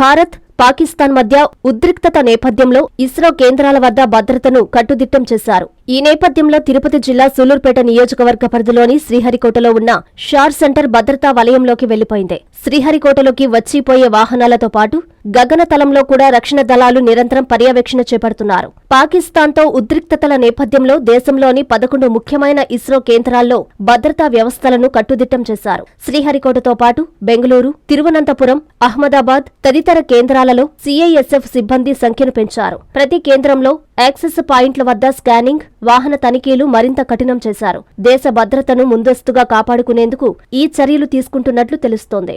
భారత్ పాకిస్తాన్ మధ్య ఉద్రిక్తత నేపథ్యంలో ఇస్రో కేంద్రాల వద్ద భద్రతను కట్టుదిట్టం చేశారు. ఈ నేపథ్యంలో తిరుపతి జిల్లా సూలూరుపేట నియోజకవర్గ పరిధిలోని శ్రీహరికోటలో ఉన్న షార్ సెంటర్ భద్రతా వలయంలోకి వెళ్ళిపోయింది శ్రీహరికోటలోకి వచ్చిపోయే వాహనాలతో పాటు గగనతలంలో కూడా రక్షణ దళాలు నిరంతరం పర్యవేక్షణ చేపడుతున్నారు. పాకిస్తాన్తో ఉద్రిక్తతల నేపథ్యంలో దేశంలోని పదకొండు ముఖ్యమైన ఇస్రో కేంద్రాల్లో భద్రతా వ్యవస్థలను కట్టుదిట్టం చేశారు. శ్రీహరికోటతో పాటు బెంగళూరు తిరువనంతపురం అహ్మదాబాద్ తదితర కేంద్రాలలో సీఐఎస్ఎఫ్ సిబ్బంది సంఖ్యను పెంచారు. ప్రతి కేంద్రంలో యాక్సెస్ పాయింట్ల వద్ద స్కానింగ్ వాహన తనిఖీలు మరింత కఠినం చేశారు. దేశ భద్రతను ముందస్తుగా కాపాడుకునేందుకు ఈ చర్యలు తీసుకుంటున్నట్లు తెలుస్తోంది.